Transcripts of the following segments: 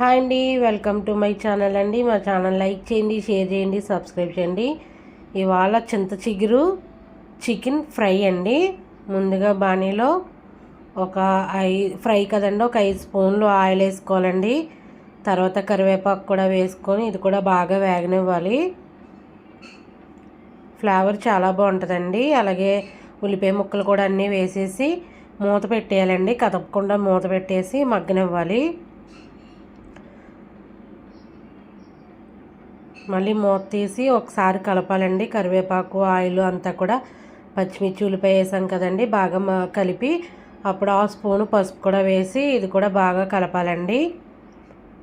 Hi అండి welcome to my channel అండి. మా ఛానల్ లైక్ చేయండి షేర్ చేయండి సబ్స్క్రైబ్ చేయండి. ఇవాళ చింత చిగురు చికెన్ ఫ్రై అండి. ముందుగా బాణీలో ఒక ఐ ఫ్రై కదండి ఒక ఐదు స్పూన్లు ఆయిల్ వేసుకోవాలండి. తర్వాత కరివేపాకు కూడా వేసుకొని ఇది కూడా బాగా వేగనివ్వాలి. ఫ్లేవర్ చాలా బాగుంటుందండి. అలాగే ఉల్లిపాయ ముక్కలు కూడా అన్నీ వేసేసి మూత పెట్టేయాలండి. కదపకుండా మూత పెట్టేసి మగ్గనివ్వాలి. మళ్ళీ మూత తీసి ఒకసారి కలపాలండి. కరివేపాకు ఆయిల్ అంతా కూడా పచ్చిమిర్చి ఉల్లిపాయ వేసాం కదండి. బాగా కలిపి అప్పుడు ఆ స్పూను పసుపు కూడా వేసి ఇది కూడా బాగా కలపాలండి.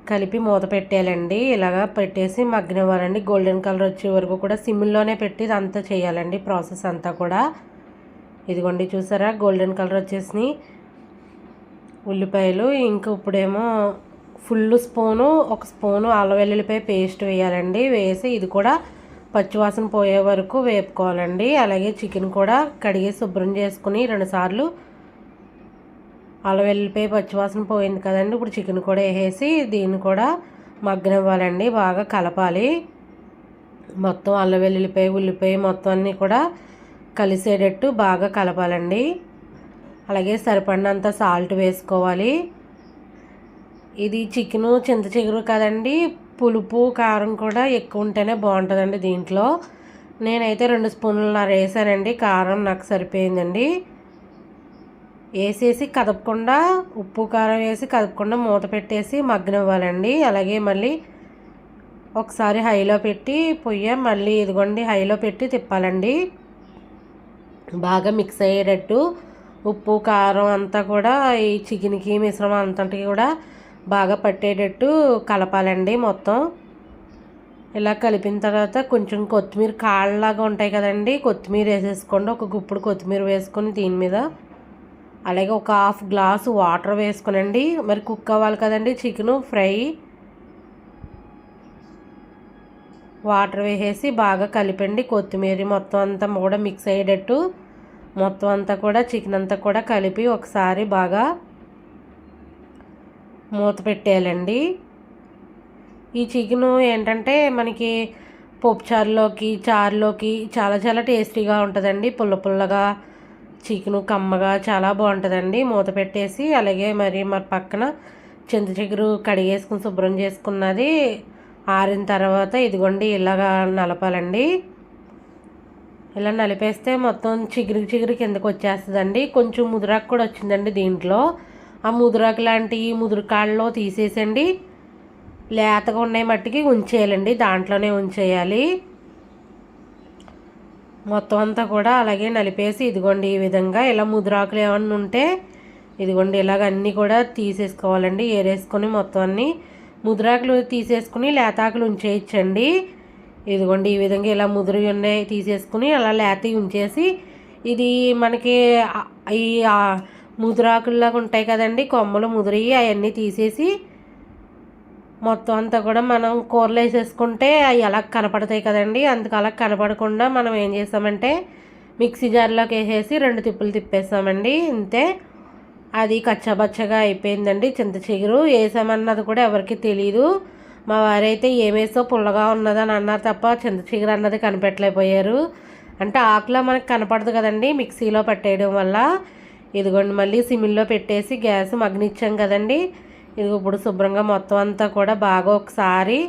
కలిపి మూత పెట్టేయాలండి. ఇలాగా పెట్టేసి మగ్గనివ్వాలండి. గోల్డెన్ కలర్ వచ్చే వరకు కూడా సిమ్లోనే పెట్టి ఇదంతా చేయాలండి ప్రాసెస్ అంతా కూడా. ఇదిగోండి చూసారా? గోల్డెన్ కలర్ వచ్చేసినాయి. ఉల్లిపాయలు ఇంక ఇప్పుడేమో ఫుల్ స్పూను ఒక స్పూను అల్లం వెల్లుల్లిపాయ పేస్ట్ వేయాలండి. వేసి ఇది కూడా పచ్చివాసన పోయే వరకు వేపుకోవాలండి. అలాగే చికెన్ కూడా కడిగి శుభ్రం చేసుకుని రెండుసార్లు అల్లం వెల్లుల్లిపాయ పచ్చివాసన పోయింది కదండి. ఇప్పుడు చికెన్ కూడా వేసేసి దీన్ని కూడా మగ్గనివ్వాలండి. బాగా కలపాలి. మొత్తం అల్లం వెల్లుల్లిపాయ ఉల్లిపాయ మొత్తం అన్నీ కూడా కలిసేటట్టు బాగా కలపాలండి. అలాగే సరిపడినంత సాల్ట్ వేసుకోవాలి. ఇది చికెను చింత చిగురు కదండి. పులుపు కారం కూడా ఎక్కువ ఉంటేనే బాగుంటుందండి దీంట్లో. నేనైతే రెండు స్పూన్లు వేసానండి. కారం నాకు సరిపోయిందండి. వేసేసి కదపకుండా ఉప్పు కారం వేసి కదపకుండా మూత పెట్టేసి మగ్గనివ్వాలండి. అలాగే మళ్ళీ ఒకసారి హైలో పెట్టి పొయ్య మళ్ళీ ఇదిగోండి హైలో పెట్టి తిప్పాలండి. బాగా మిక్స్ అయ్యేటట్టు ఉప్పు కారం అంతా కూడా ఈ చికెన్కి మిశ్రమం అంతటికి కూడా బాగా పట్టేటట్టు కలపాలండి మొత్తం. ఇలా కలిపిన తర్వాత కొంచెం కొత్తిమీర కాళ్ళలాగా ఉంటాయి కదండి కొత్తిమీర వేసేసుకోండి. ఒక గుప్పుడు కొత్తిమీర వేసుకొని దీని మీద అలాగే ఒక హాఫ్ గ్లాసు వాటర్ వేసుకునండి. మరి కుక్ అవ్వాలి కదండి చికెను ఫ్రై. వాటర్ వేసేసి బాగా కలిపండి కొత్తిమీర మొత్తం అంతా కూడా మిక్స్ అయ్యేటట్టు. మొత్తం అంతా కూడా చికెన్ అంతా కూడా కలిపి ఒకసారి బాగా మూత పెట్టేయాలండి. ఈ చికెను ఏంటంటే మనకి పప్పు చారులోకి చారులోకి చాలా చాలా టేస్టీగా ఉంటుందండి. పుల్ల పుల్లగా చికెను కమ్మగా చాలా బాగుంటుందండి. మూత పెట్టేసి అలాగే మరి మరి పక్కన చింత చిగురు కడిగేసుకుని శుభ్రం చేసుకున్నది ఆరిన తర్వాత ఇదిగోండి ఇలాగా నలపాలండి. ఇలా నలిపేస్తే మొత్తం చిగురు చిగురు కిందకు వచ్చేస్తుందండి. కొంచెం ముదిరాకు కూడా వచ్చిందండి దీంట్లో. ఆ ముదురాకు లాంటి ముదురుకాళ్ళలో తీసేసండి. లేతగా ఉన్నాయి మట్టికి ఉంచేయాలండి. దాంట్లోనే ఉంచేయాలి. మొత్తం అంతా కూడా అలాగే నలిపేసి ఇదిగోండి ఈ విధంగా ఇలా ముదురాకులు ఏమన్నా ఉంటే ఇదిగోండి ఇలాగ అన్నీ కూడా తీసేసుకోవాలండి. ఏరేసుకొని మొత్తం అన్నీ ముదురాకులు తీసేసుకుని లేతాకులు ఉంచేయచ్చండి. ఇదిగోండి ఈ విధంగా ఇలా ముదురు ఉన్నాయి తీసేసుకుని అలా లేత ఉంచేసి ఇది మనకి ఈ ముదురాకుల్లాగా ఉంటాయి కదండి. కొమ్మలు ముదిరి అవన్నీ తీసేసి మొత్తం అంతా కూడా మనం కూరలు వేసేసుకుంటే అవి ఎలా కనపడతాయి కదండి. అందుకు అలా కనపడకుండా మనం ఏం చేసామంటే మిక్సీ జార్లోకి వేసేసి రెండు తిప్పులు తిప్పేసామండి అంతే అది కచ్చాబచ్చగా అయిపోయిందండి. చింత చిగురు వేసామన్నది కూడా ఎవరికి తెలియదు మా వారైతే ఏమేసో పుల్లగా ఉన్నదని అన్నారు తప్ప చింత చిగురు అన్నది కనిపెట్టలేకపోయారు. అంటే ఆకులో మనకు కనపడదు కదండి మిక్సీలో పట్టేయడం వల్ల. ఇదిగోండి మళ్ళీ సిమిల్లో పెట్టేసి గ్యాస్ మగ్నిచ్చాం కదండి. ఇది ఇప్పుడు శుభ్రంగా మొత్తం అంతా కూడా బాగా ఒకసారి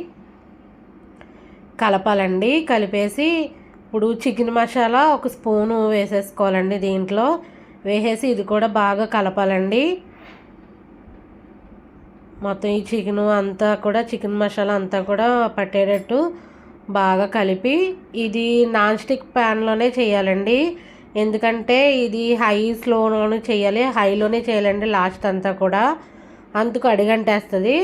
కలపాలండి. కలిపేసి ఇప్పుడు చికెన్ మసాలా ఒక స్పూను వేసేసుకోవాలండి దీంట్లో. వేసేసి ఇది కూడా బాగా కలపాలండి. మొత్తం ఈ చికెన్ అంతా కూడా చికెన్ మసాలా అంతా కూడా పట్టేటట్టు బాగా కలిపి ఇది నాన్ స్టిక్ ప్యాన్లోనే చేయాలండి. ఎందుకంటే ఇది హై స్లోలోనే చేయాలి. హైలోనే చేయాలండి లాస్ట్ అంతా కూడా అందుకు అడిగంటేస్తుంది.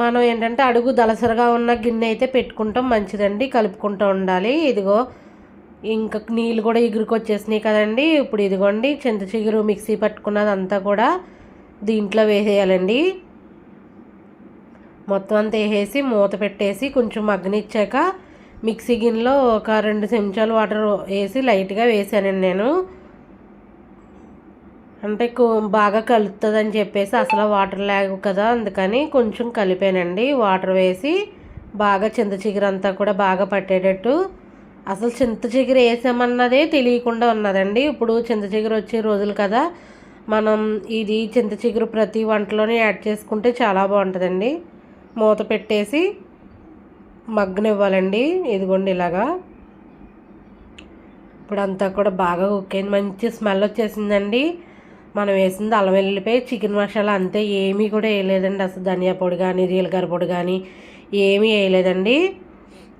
మనం ఏంటంటే అడుగు దలసరగా ఉన్న గిన్నె అయితే పెట్టుకుంటాం మంచిదండి. కలుపుకుంటూ ఉండాలి. ఇదిగో ఇంకా నీళ్ళు కూడా ఎగురుకు వచ్చేసినాయి కదండి. ఇప్పుడు ఇదిగోండి చింత చిగురు మిక్సీ పట్టుకున్నది అంతా కూడా దీంట్లో వేసేయాలండి. మొత్తం అంతా వేసేసి మూత పెట్టేసి కొంచెం మగ్గనిచ్చాక మిక్సీ గిన్నెలో ఒక రెండు చెంచాలు వాటర్ వేసి లైట్గా వేసానండి నేను. అంటే బాగా కలుపుతుందని చెప్పేసి అసలు వాటర్ లేవు కదా అందుకని కొంచెం కలిపానండి. వాటర్ వేసి బాగా చింత చిగురంతా కూడా బాగా పట్టేటట్టు. అసలు చింత చిగురు వేసామన్నదే తెలియకుండా ఉన్నదండి. ఇప్పుడు చింత చిగురు వచ్చే రోజులు కదా మనం ఇది చింత చిగురు ప్రతి వంటలోనే యాడ్ చేసుకుంటే చాలా బాగుంటుందండి. మూత పెట్టేసి మగ్గనివ్వాలండి. ఇదిగోండి ఇలాగా. ఇప్పుడు అంతా కూడా బాగా కుక్ మంచి స్మెల్ వచ్చేసిందండి. మనం వేసింది అల్లం వెల్లిపోయి చికెన్ మసాలా అంతే. ఏమీ కూడా వేయలేదండి. అసలు ధనియా పొడి కానీ జీలకర్ర పొడి కానీ ఏమీ వేయలేదండి.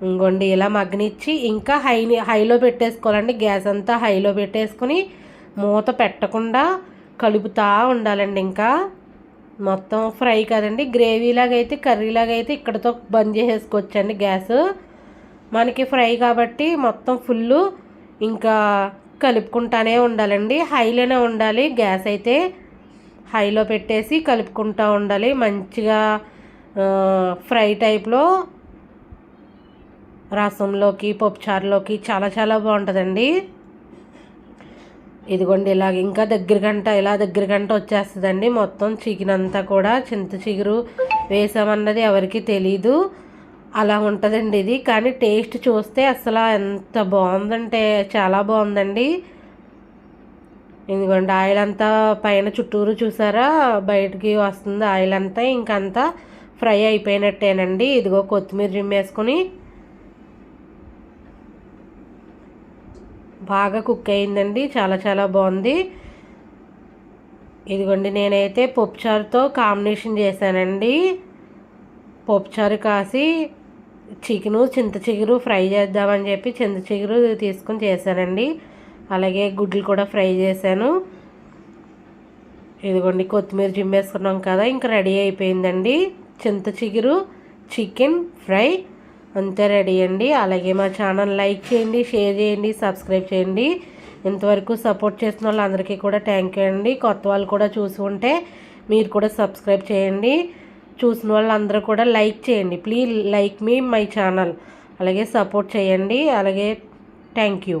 ఇంకోండి ఇలా మగ్గనిచ్చి ఇంకా హై హైలో పెట్టేసుకోవాలండి. గ్యాస్ అంతా హైలో పెట్టేసుకుని మూత పెట్టకుండా కలుపుతూ ఉండాలండి ఇంకా. మొత్తం ఫ్రై కదండి. గ్రేవీలాగా అయితే కర్రీలాగా అయితే ఇక్కడతో బంద్ చేసేసుకోవచ్చండి గ్యాస్. మనకి ఫ్రై కాబట్టి మొత్తం ఫుల్ ఇంకా కలుపుకుంటానే ఉండాలండి. హైలోనే ఉండాలి గ్యాస్ అయితే. హైలో పెట్టేసి కలుపుకుంటూ ఉండాలి. మంచిగా ఫ్రై టైప్లో రసంలోకి పప్పుచారులోకి చాలా చాలా బాగుంటుందండి. ఇదిగోండి ఇలాగ ఇంకా దగ్గర గంట ఇలా దగ్గర గంట వచ్చేస్తుందండి. మొత్తం చికెన్ అంతా కూడా చింత చిగురు వేసామన్నది ఎవరికి తెలీదు. అలా ఉంటుందండి ఇది. కానీ టేస్ట్ చూస్తే అసలు ఎంత బాగుందంటే చాలా బాగుందండి. ఇదిగోండి ఆయిల్ అంతా పైన చుట్టూరు చూసారా? బయటికి వస్తుంది ఆయిల్ అంతా. ఇంకంతా ఫ్రై అయిపోయినట్టేనండి. ఇదిగో కొత్తిమీర జిమ్మేసుకొని బాగా కుక్ అయిందండి. చాలా చాలా బాగుంది. ఇదిగోండి నేనైతే పప్పుచారుతో కాంబినేషన్ చేశానండి. పప్పుచారు కాసి చికెను చింత చిగురు ఫ్రై చేద్దామని చెప్పి చింత చిగురు తీసుకొని చేశానండి. అలాగే గుడ్లు కూడా ఫ్రై చేశాను. ఇదిగోండి కొత్తిమీర జిమ్మేసుకున్నాం కదా ఇంకా రెడీ అయిపోయిందండి. చింత చిగురు చికెన్ ఫ్రై. అంతే రెడీ అండి. అలాగే మా ఛానల్ లైక్ చేయండి షేర్ చేయండి సబ్స్క్రైబ్ చేయండి. ఇంతవరకు సపోర్ట్ చేసిన వాళ్ళందరికీ కూడా థ్యాంక్ యూ అండి. కొత్త వాళ్ళు కూడా చూసి ఉంటే మీరు కూడా సబ్స్క్రైబ్ చేయండి. చూసిన వాళ్ళందరూ కూడా లైక్ చేయండి. ప్లీజ్ లైక్ మీ మై ఛానల్. అలాగే సపోర్ట్ చేయండి. అలాగే థ్యాంక్ యూ.